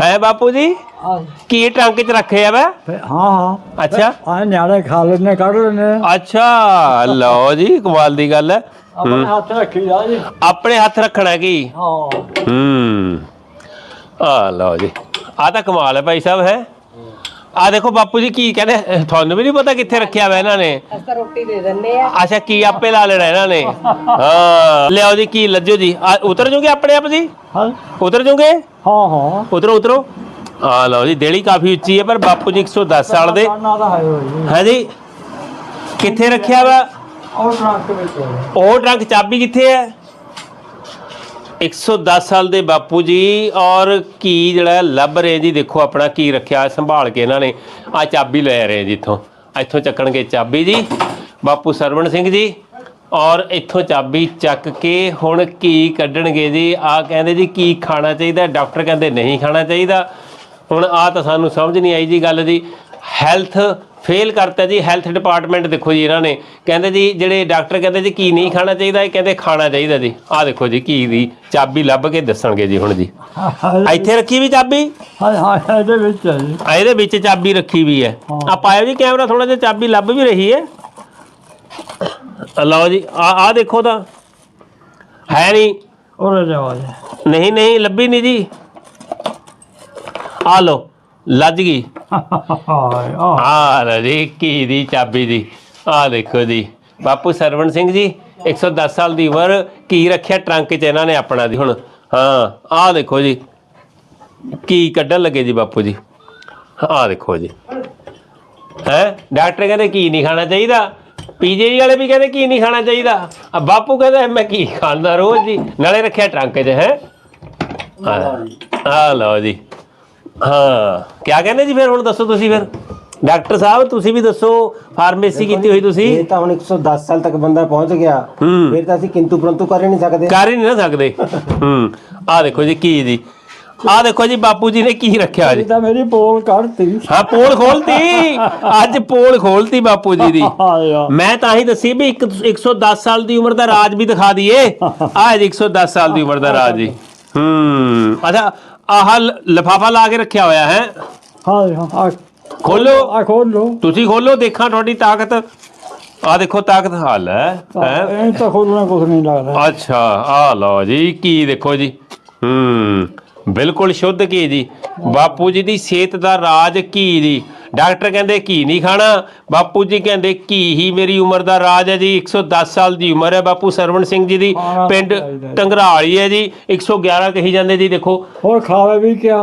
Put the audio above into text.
ਹੈ ਬਾਪੂ ਜੀ? ਹਾਂ। ਕੀ ਟਰੰਕ 'ਚ ਰੱਖਿਆ ਵਾ? ਹਾਂ ਅੱਛਾ। ਆ ਨਿਆਣੇ ਖਾ ਲੈਣੇ ਕੱਢ ਲੈਣੇ ਅੱਛਾ ਲਓ ਜੀ ਕਮਾਲ ਦੀ ਗੱਲ ਹੈ। ਆਪਣੇ ਹੱਥ ਰੱਖੀ ਜਾ ਜੀ। ਆਪਣੇ ਹੱਥ ਰੱਖਣਾ ਕੀ? ਹਾਂ। ਹੂੰ। ਆ ਲਓ ਜੀ। ਆ ਤਾਂ ਕਮਾਲ ਹੈ ਭਾਈ ਸਾਹਿਬ ਹੈ। ਆ ਦੇਖੋ ਬਾਪੂ ਜੀ ਕੀ ਕਹਿੰਦੇ ਤੁਹਾਨੂੰ ਵੀ ਨਹੀਂ ਪਤਾ ਕਿੱਥੇ ਰੱਖਿਆ ਵਾ ਇਹਨਾਂ ਨੇ? ਅਸੀਂ ਤਾਂ ਰੋਟੀ ਦੇ ਦਿੰਨੇ ਆ। ਅੱਛਾ ਕੀ ਆਪੇ ਲਾ ਲੈਣਾ ਇਹਨਾਂ ਨੇ? ਹਾਂ। ਲਿਆਓ ਜੀ ਕੀ ਲੱਜੋ ਜੀ? ਆ, ਉਤਰ ਜੋਗੇ ਆਪਣੇ ਆਪ ਜੀ? ਹਾਂ। ਉਤਰ ਜੋਗੇ? ਹਾਂ ਹਾਂ। ਉਤਰੋ ਉਤਰੋ ਆ ਲਓ ਜੀ ਦੇਲੀ ਕਾਫੀ ਉੱਚੀ ਹੈ ਪਰ ਬਾਪੂ ਜੀ 110 ਸਾਲ ਦੇ। ਕਰਨਾ ਤਾਂ ਹੈ ਹੋਈ ਹੈ ਜੀ ਕਿੱਥੇ ਰੱਖਿਆ ਵਾ? ਉਹ ਟਰੱਕ ਵਿੱਚ ਹੈ। ਉਹ ਟਰੰਕ ਚਾਬੀ ਕਿੱਥੇ ਹੈ? 110 ਸਾਲ ਦੇ ਬਾਪੂ ਜੀ ਔਰ ਕੀ ਜਿਹੜਾ ਲੱਭ ਰਹੇ ਜੀ ਦੇਖੋ ਆਪਣਾ ਕੀ ਰੱਖਿਆ ਸੰਭਾਲ ਕੇ ਇਹਨਾਂ ਨੇ। ਆ ਚਾਬੀ ਲੈ ਰਹੇ ਜੀ ਇੱਥੋਂ। ਇੱਥੋਂ ਚੱਕਣਗੇ ਚਾਬੀ ਜੀ। ਬਾਪੂ ਸਰਵਣ ਸਿੰਘ ਜੀ ਔਰ ਇੱਥੋਂ ਚਾਬੀ ਚੱਕ ਕੇ ਹੁਣ ਕੀ ਕੱਢਣਗੇ ਜੀ। ਆ ਕਹਿੰਦੇ ਜੀ ਕੀ ਖਾਣਾ ਚਾਹੀਦਾ? ਡਾਕਟਰ ਕਹਿੰਦੇ ਨਹੀਂ ਖਾਣਾ ਚਾਹੀਦਾ। ਹੁਣ ਆ ਤਾਂ ਸਾਨੂੰ ਸਮਝ ਨਹੀਂ ਆਈ ਜੀ ਗੱਲ ਜੀ। ਹੈਲਥ ਫੇਲ ਕਰਤਾ ਜੀ। ਹੈਲਥ ਡਿਪਾਰਟਮੈਂਟ ਦੇਖੋ ਜੀ ਇਹਨਾਂ ਨੇ। ਕਹਿੰਦੇ ਜੀ ਜਿਹੜੇ ਡਾਕਟਰ ਕਹਿੰਦੇ ਜੀ ਕੀ ਨਹੀਂ ਖਾਣਾ ਚਾਹੀਦਾ ਇਹ ਕਹਿੰਦੇ ਖਾਣਾ ਚਾਹੀਦਾ ਜੀ। ਆਹ ਦੇਖੋ ਜੀ ਕੀ ਦੀ ਚਾਬੀ ਲੱਭ ਕੇ ਦੱਸਣਗੇ ਜੀ ਹੁਣ ਜੀ। ਇੱਥੇ ਰੱਖੀ ਵੀ ਚਾਬੀ? ਹਾਂ ਹਾਂ ਇਹਦੇ ਵਿੱਚ ਹੈ ਜੀ। ਇਹਦੇ ਵਿੱਚ ਚਾਬੀ ਰੱਖੀ ਵੀ ਹੈ। ਆ ਪਾਇਓ ਜੀ ਕੈਮਰਾ ਥੋੜਾ ਜਿਹਾ ਚਾਬੀ ਲੱਭ ਵੀ ਰਹੀ ਹੈ। ਲਓ ਜੀ ਆ ਆ ਦੇਖੋ ਤਾਂ। ਹੈ ਨਹੀਂ ਉਰੇ ਜਾਓ ਜੀ। ਨਹੀਂ ਨਹੀਂ ਲੱਭੀ ਨਹੀਂ ਜੀ। ਆ ਲਓ ਲੱਜ ਗਈ। ਹਾਂ ਆ ਲਓ ਜੀ ਕੀ ਦੀ ਚਾਬੀ ਦੀ। ਆ ਦੇਖੋ ਜੀ। ਬਾਪੂ ਸਰਵਣ ਸਿੰਘ ਜੀ 110 ਸਾਲ ਦੀ ਉਮਰ ਕੀ ਰੱਖਿਆ ਟਰੰਕ 'ਚ ਇਹਨਾਂ ਨੇ ਆਪਣਾ ਜੀ ਹੁਣ। ਹਾਂ ਆ ਦੇਖੋ ਜੀ। ਕੀ ਕੱਢਣ ਲੱਗੇ ਜੀ ਬਾਪੂ ਜੀ। ਆ ਦੇਖੋ ਜੀ। ਹੈ? ਡਾਕਟਰ ਕਹਿੰਦੇ ਕੀ ਨਹੀਂ ਖਾਣਾ ਚਾਹੀਦਾ। ਪੀਜੀ ਵਾਲੇ ਵੀ ਕਹਿੰਦੇ ਕੀ ਨਹੀਂ ਖਾਣਾ ਚਾਹੀਦਾ। ਆ ਬਾਪੂ ਕਹਿੰਦਾ ਮੈਂ ਕੀ ਖਾਂਦਾ ਰੋਜ਼ ਜੀ। ਨਾਲੇ ਰੱਖਿਆ ਟਰੰਕ 'ਚ ਹੈ? ਆ ਲਓ ਜੀ। ਹਾਂ। ਕੀ ਕਹਿੰਦੇ ਜੀ ਫਿਰ ਹੁਣ ਦੱਸੋ ਤੁਸੀਂ ਫਿਰ? ਡਾਕਟਰ ਸਾਹਿਬ ਤੁਸੀਂ ਵੀ ਦੱਸੋ ਫਾਰਮੇਸੀ ਕੀਤੀ ਹੋਈ ਤੁਸੀਂ? ਇਹ ਤਾਂ ਹੁਣ 110 ਸਾਲ ਤੱਕ ਬੰਦਾ ਪਹੁੰਚ ਗਿਆ। ਫਿਰ ਤਾਂ ਅਸੀਂ ਕਿੰਤੂ ਪਰੰਤੂ ਕਰ ਹੀ ਨਹੀਂ ਸਕਦੇ। ਕਰ ਹੀ ਨਹੀਂ ਨਾ ਸਕਦੇ। ਹੂੰ। ਆ ਦੇਖੋ ਜੀ ਕੀ ਜੀ ਆ ਦੇਖੋ ਜੀ ਬਾਪੂ ਜੀ ਨੇ ਕੀ ਰੱਖਿਆ ਜੀ ਇਹ ਤਾਂ ਮੇਰੀ ਪੋਲ ਕੱਢਤੀ। ਹਾਂ ਪੋਲ ਖੋਲਤੀ। ਅੱਜ ਪੋਲ ਖੋਲਤੀ ਬਾਪੂ ਜੀ ਦੀ। ਮੈਂ ਤਾਂ ਹੀ ਦੱਸੀ ਵੀ ਇੱਕ 110 ਸਾਲ ਦੀ ਉਮਰ ਦਾ ਰਾਜ ਵੀ ਦਿਖਾ ਦਈਏ। ਆਹ ਜੀ 110 ਸਾਲ ਦੀ ਉਮਰ ਦਾ ਰਾਜ ਜੀ। ਹੂੰ। ਅੱਛਾ ਆਹ ਲਫਾਫਾ ਲਾ ਕੇ ਰੱਖਿਆ ਹੋਇਆ ਹੈ। ਹਾਂ ਹਾਂ ਆ ਖੋਲੋ। ਆ ਖੋਲ। ਲੋ ਤੁਸੀਂ ਖੋਲੋ ਦੇਖਾਂ ਤੁਹਾਡੀ ਤਾਕਤ। ਆ ਦੇਖੋ ਤਾਕਤ ਹਾਲ ਹੈ ਹੈਂ? ਇਹ ਤਾਂ ਖੋਲਣਾ ਕੁਝ ਨਹੀਂ ਲੱਗਦਾ। ਅੱਛਾ ਆ ਲਓ ਜੀ ਕੀ ਦੇਖੋ ਜੀ। ਹੂੰ। ਬਿਲਕੁਲ ਸ਼ੁੱਧ ਘੀ ਜੀ ਬਾਪੂ ਜੀ ਦੀ ਸਿਹਤ ਦਾ ਰਾਜ ਘੀ ਜੀ ਡਾਕਟਰ ਕਹਿੰਦੇ ਘੀ ਨਹੀਂ ਖਾਣਾ। ਬਾਪੂ ਜੀ ਕਹਿੰਦੇ ਘੀ ਹੀ ਮੇਰੀ ਉਮਰ ਦਾ ਰਾਜ ਹੈ ਜੀ। 110 ਸਾਲ ਦੀ ਉਮਰ ਹੈ ਬਾਪੂ ਸਰਵਣ ਸਿੰਘ ਜੀ ਦੀ। ਪਿੰਡ। ਟੰਗਰਾਲੀ ਹੈ ਜੀ। 111 ਕਹੀ ਜਾਂਦੇ ਜੀ ਦੇਖੋ। ਹੋਰ ਖਾਵੇ ਵੀ ਕਿਆ?